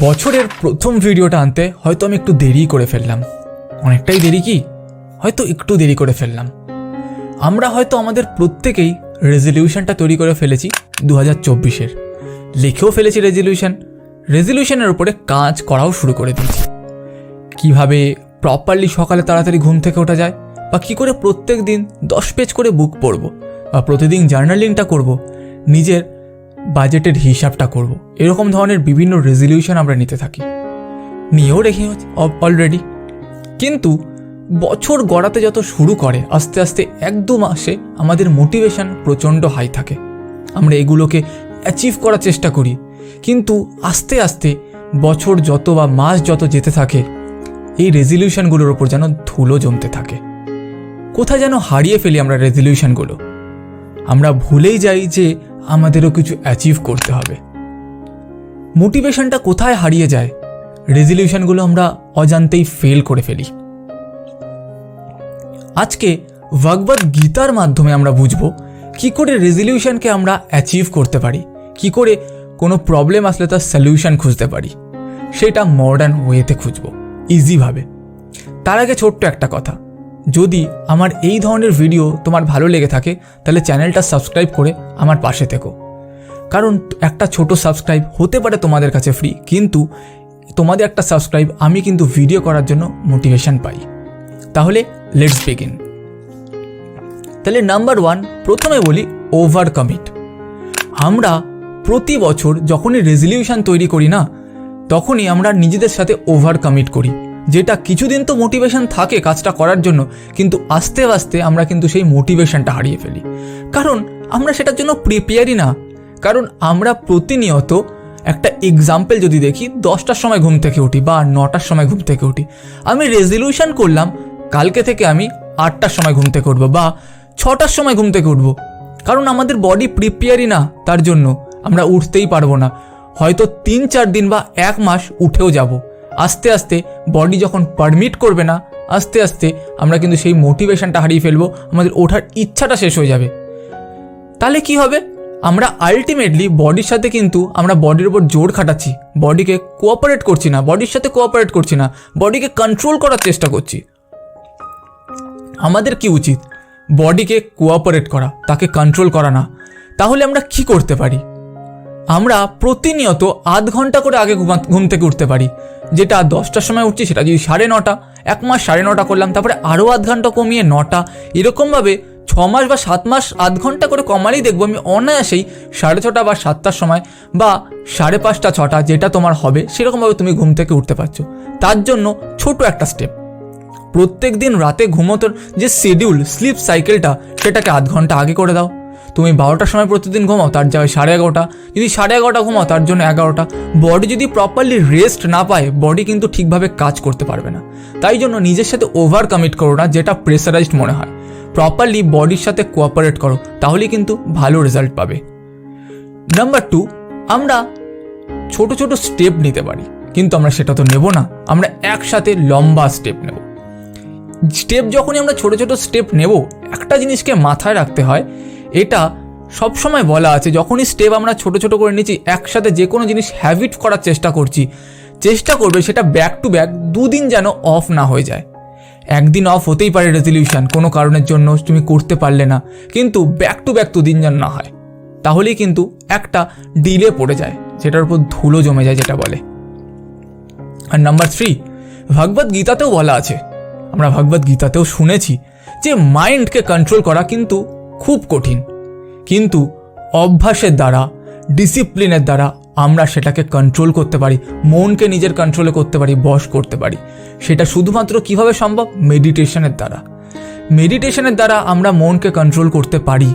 বছরের প্রথম ভিডিওটা আনতে হয়তো আমি একটু দেরি করে ফেললাম। অনেকটাই দেরি কি? হয়তো একটু দেরি করে ফেললাম। আমরা হয়তো আমাদের প্রত্যেকেই রেজলিউশনটা তৈরি করে ফেলেছি দু হাজার চব্বিশের। লিখেও ফেলেছি রেজলিউশন। রেজলিউশনের উপরে কাজ করাও শুরু করে দিয়েছি। কীভাবে প্রপারলি সকালে তাড়াতাড়ি ঘুম থেকে ওঠা যায় বা কী করে প্রত্যেক দিন দশ পেজ করে বুক পড়ব বা প্রতিদিন জার্নালিংটা করব, নিজের বাজেটের হিসাবটা করব। এরকম ধরনের বিভিন্ন রেজলিউশন আমরা নিতে থাকি। নিয়েও রেখে অলরেডি কিন্তু বছর গড়াতে যত শুরু করে, আস্তে আস্তে এক দু মাসে আমাদের মোটিভেশন প্রচণ্ড হাই থাকে। আমরা এগুলোকে অ্যাচিভ করার চেষ্টা করি। কিন্তু আস্তে আস্তে বছর যত বা মাস যত যেতে থাকে, এই রেজলিউশনগুলোর ওপর যেন ধুলো জমতে থাকে। কোথায় যেন হারিয়ে ফেলি আমরা রেজলিউশনগুলো আমরা ভুলেই যাই যে আমাদেরও কিছু অ্যাচিভ করতে হবে। মোটিভেশনটা কোথায় হারিয়ে যায় রেজলিউশনগুলো আমরা অজান্তেই ফেল করে ফেলি। আজকে ভগবত গীতার মাধ্যমে আমরা বুঝব, কি করে রেজলিউশনকে আমরা অ্যাচিভ করতে পারি, কি করে কোনো প্রবলেম আসলে তার সলিউশন খুঁজতে পারি, সেটা মডার্ন ওয়েতে খুঁজব ইজিভাবে তার আগে ছোট্ট একটা কথা যদি আমার এই ধরনের ভিডিও তোমার ভালো লেগে থাকে, তাহলে চ্যানেলটা সাবস্ক্রাইব করে আমার পাশে থেকো। কারণ একটা ছোট সাবস্ক্রাইব হতে পারে তোমাদের কাছে ফ্রি কিন্তু তোমাদের একটা সাবস্ক্রাইব আমি কিন্তু ভিডিও করার জন্য মোটিভেশন পাই। তাহলে লেটস বিগিন তাহলে নাম্বার ওয়ান প্রথমে বলি ওভার কমিট আমরা প্রতি বছর যখনই রেজলিউশন তৈরি করি না, তখনই আমরা নিজেদের সাথে ওভার কমিট করি। যেটা কিছুদিন তো মোটিভেশন থাকে কাজটা করার জন্য, কিন্তু আস্তে আস্তে আমরা কিন্তু সেই মোটিভেশনটা হারিয়ে ফেলি। কারণ আমরা সেটার জন্য প্রিপেয়ারই না। কারণ আমরা প্রতিনিয়ত একটা এক্সাম্পল যদি দেখি, দশটার সময় ঘুম থেকে উঠি বা নটার সময় ঘুম থেকে উঠি, আমি রেজলিউশন করলাম, কালকে থেকে আমি আটটার সময় ঘুম থেকে উঠবো বা ছটার সময় ঘুম থেকে উঠবো। কারণ আমাদের বডি প্রিপেয়ারই না তার জন্য, আমরা উঠতেই পারব না। হয়তো তিন চার দিন বা এক মাস উঠেও যাব। আস্তে আস্তে বডি যখন পারমিট করবে না, আস্তে আস্তে আমরা কিন্তু সেই মোটিভেশনটা হারিয়ে ফেলব, আমাদের ওঠার ইচ্ছাটা শেষ হয়ে যাবে। তাহলে কি হবে? আমরা আলটিমেটলি বডির সাথে কিন্তু আমরা বডির উপর জোর খাটাচ্ছি বডিকে কোঅপারেট করছি না বডির সাথে কোঅপারেট করছি না বডিকে কন্ট্রোল করার চেষ্টা করছি। আমাদের কি উচিত? বডিকে কোঅপারেট করা, তাকে কন্ট্রোল করা না। তাহলে আমরা কি করতে পারি? আমরা প্রতিনিয়ত আধ ঘণ্টা করে আগে ঘুম থেকে উঠতে পারি। যেটা দশটার সময় উঠছি সেটা যদি সাড়ে নটা, এক মাস সাড়ে নটা করলাম, তারপরে আরও আধ ঘণ্টা কমিয়ে নটা। এরকমভাবে ছ মাস বা সাত মাস আধ ঘণ্টা করে কমালেই দেখব আমি অনায়াসেই সাড়ে ছটা বা সাতটার সময় বা সাড়ে পাঁচটা, ছটা যেটা তোমার হবে সেরকমভাবে তুমি ঘুম থেকে উঠতে পারছ। তার জন্য ছোট একটা স্টেপ প্রত্যেক দিন রাতে ঘুমোতোর যে শিডিউল স্লিপ সাইকেলটা সেটাকে আধ ঘণ্টা আগে করে দাও। তুমি বারোটার সময় প্রতিদিন ঘুমাও, তার জায়গায় সাড়ে এগারোটা। যদি সাড়ে এগারোটা ঘুমাও, তার জন্য এগারোটা। বডি যদি প্রপারলি রেস্ট না পায় বডি কিন্তু ঠিকভাবে কাজ করতে পারবে না। তাই জন্য নিজের সাথে ওভার কমিট করো না, যেটা প্রেসারাইজড মনে হয়। প্রপারলি বডির সাথে কোঅপারেট করো, তাহলেই কিন্তু ভালো রেজাল্ট পাবে। নাম্বার টু আমরা ছোট ছোট স্টেপ নিতে পারি, কিন্তু আমরা সেটা তো নেব না। আমরা একসাথে লম্বা স্টেপ নেব। স্টেপ যখনই আমরা ছোট ছোট স্টেপ নেব, একটা জিনিসকে মাথায় রাখতে হয় এটা সবসময় বলা আছে, যখনই স্টেপ আমরা ছোট ছোট করে নিচ্ছি, একসাথে যে কোনো জিনিস হ্যাবিট করার চেষ্টা করছি। চেষ্টা করবে সেটা ব্যাক টু ব্যাক দুদিন যেন অফ না হয়ে যায়। একদিন অফ হতেই পারে রেজলিউশন কোনো কারণের জন্য তুমি করতে পারলে না, কিন্তু ব্যাক টু ব্যাক দুদিন যেন না হয়, তাহলেই কিন্তু একটা ডিলে পড়ে যায়, যেটার উপর ধুলো জমে যায় যেটা বলে। আর নাম্বার থ্রি ভগবত গীতাতেও বলা আছে, আমরা ভগবত গীতাতেও শুনেছি যে মাইন্ডকে কন্ট্রোল করা কিন্তু খুব কঠিন। কিন্তু অভ্যাসের দ্বারা ডিসিপ্লিনের দ্বারা আমরা সেটাকে কন্ট্রোল করতে পারি, মনকে নিজের কন্ট্রোলে করতে পারি, বশ করতে পারি। সেটা শুধুমাত্র কীভাবে সম্ভব? মেডিটেশনের দ্বারা। মেডিটেশনের দ্বারা আমরা মনকে কন্ট্রোল করতে পারি।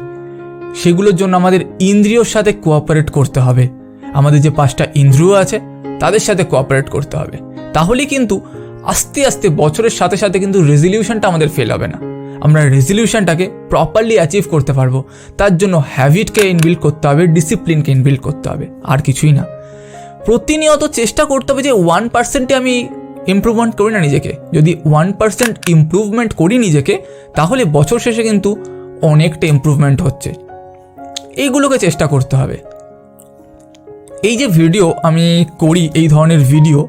সেগুলোর জন্য আমাদের ইন্দ্রিয়র সাথে কোঅপারেট করতে হবে। আমাদের যে পাঁচটা ইন্দ্রিয় আছে, তাদের সাথে কোঅপারেট করতে হবে। তাহলেই কিন্তু আস্তে আস্তে বছরের সাথে সাথে কিন্তু রেজলিউশনটা আমাদের ফেল হবে না। আমরা রেজলিউশনটাকে প্রপারলি অ্যাচিভ করতে পারব। তার জন্য হ্যাবিটকে ইনবিল্ড করতে হবে ডিসিপ্লিনকে ইনবিল্ড করতে হবে, আর কিছুই না। প্রতিনিয়ত চেষ্টা করতে হবে যে ওয়ান পার্সেন্টে আমি ইমপ্রুভমেন্ট করি না নিজেকে। যদি ওয়ান পার্সেন্ট ইমপ্রুভমেন্ট করি নিজেকে, তাহলে বছর শেষে কিন্তু অনেকটা ইমপ্রুভমেন্ট হচ্ছে। এইগুলোকে চেষ্টা করতে হবে। এই যে ভিডিও আমি করি, এই ধরনের ভিডিও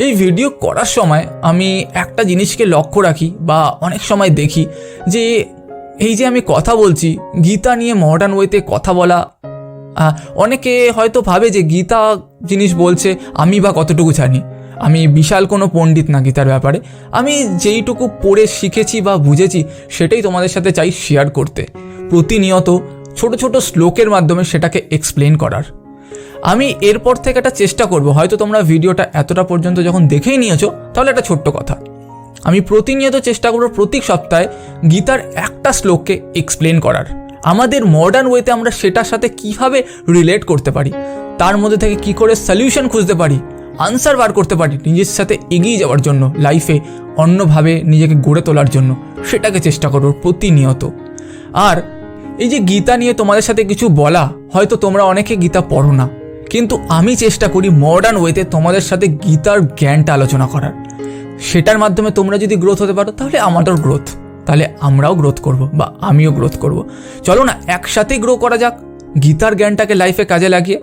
এই ভিডিও করার সময় আমি একটা জিনিসকে লক্ষ্য রাখি বা অনেক সময় দেখি যে এই যে আমি কথা বলছি, গীতা নিয়ে মডার্ন ওয়েতে কথা বলা অনেকে হয়তো ভাবে যে গীতা জিনিস বলছে, আমি বা কতটুকু জানি। আমি বিশাল কোনো পণ্ডিত না গীতার ব্যাপারে। আমি যেইটুকু পড়ে শিখেছি বা বুঝেছি, সেটাই তোমাদের সাথে চাই শেয়ার করতে। প্রতিনিয়ত ছোট ছোট শ্লোকের মাধ্যমে সেটাকে এক্সপ্লেন করার। আমি এরপর থেকে একটা চেষ্টা করব, হয়তো তোমরা ভিডিওটা এতটা পর্যন্ত যখন দেখেই নিয়েছো, তাহলে একটা ছোট্ট কথা। আমি প্রতিনিয়ত চেষ্টা করব প্রতি সপ্তাহে গীতার একটা শ্লোককে এক্সপ্লেন করার। আমাদের মডার্ন ওয়েতে আমরা সেটার সাথে কীভাবে রিলেট করতে পারি, তার মধ্যে থেকে কি করে সলিউশন খুঁজতে পারি আনসার বার করতে পারি নিজের সাথে এগিয়ে যাওয়ার জন্য লাইফে অন্যভাবে নিজেকে গড়ে তোলার জন্য, সেটাকে চেষ্টা করব প্রতিনিয়ত। আর এই যে গীতা নিয়ে তোমাদের সাথে কিছু বলা, হয়তো তোমরা অনেকে গীতা পড়ো না। কিন্তু আমি চেষ্টা করি মডার্ন ওয়েতে তোমাদের সাথে গীতার জ্ঞানটা আলোচনা করার। সেটার মাধ্যমে তোমরা যদি গ্রোথ হতে পারো, তাহলে আমাদের গ্রোথ তাহলে আমরাও গ্রোথ করব বা আমিও গ্রোথ করব। চলো না, একসাথেই গ্রো করা যাক। গীতার জ্ঞানটাকে লাইফে কাজে লাগিয়ে।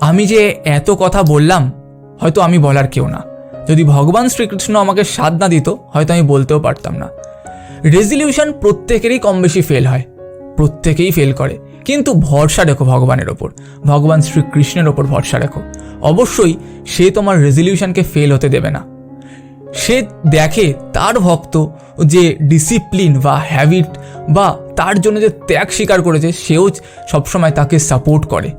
আমি যে এত কথা বললাম, হয়তো আমি বলার কেউ না। যদি ভগবান শ্রীকৃষ্ণ আমাকে সাধ না দিত, হয়তো আমি বলতেও পারতাম না। রেজলিউশন প্রত্যেকেরই কম বেশি ফেল হয়, প্রত্যেকেই ফেল করে। কিন্তু ভরসা রেখো ভগবানের ওপর। ভগবান শ্রীকৃষ্ণের ওপর ভরসা রেখো অবশ্যই সে তোমার রেজলিউশনকে ফেল হতে দেবে না। সে দেখে তার ভক্ত যে ডিসিপ্লিন বা হ্যাবিট বা তার জন্য যে ত্যাগ স্বীকার করেছে, সেও সবসময় তাকে সাপোর্ট করে।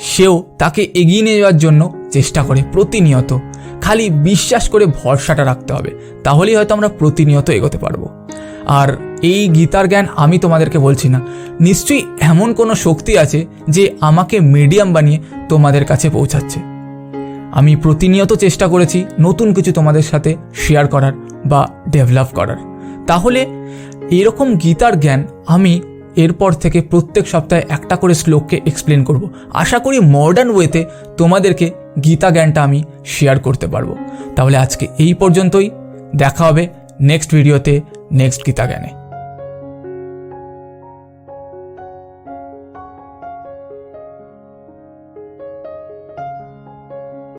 সেও তাকে এগিয়ে নিয়ে যাওয়ার জন্য চেষ্টা করে প্রতিনিয়ত। খালি বিশ্বাস করে ভরসাটা রাখতে হবে। তাহলেই হয়তো আমরা প্রতিনিয়ত এগোতে পারব। আর এই গীতার জ্ঞান আমি তোমাদেরকে বলছি না। নিশ্চয়ই এমন কোনো শক্তি আছে যে আমাকে মিডিয়াম বানিয়ে তোমাদের কাছে পৌঁছাচ্ছে। আমি প্রতিনিয়ত চেষ্টা করেছি নতুন কিছু তোমাদের সাথে শেয়ার করার বা ডেভেলপ করার। তাহলে এরকম গীতার জ্ঞান আমি এরপর থেকে প্রত্যেক সপ্তাহে একটা করে শ্লোককে এক্সপ্লেন করব। আশা করি মডার্ন ওয়েতে তোমাদেরকে গীতা জ্ঞানটা আমি শেয়ার করতে পারব। তাহলে আজকে এই পর্যন্তই। দেখা হবে নেক্সট ভিডিওতে নেক্সট গীতা জ্ঞানে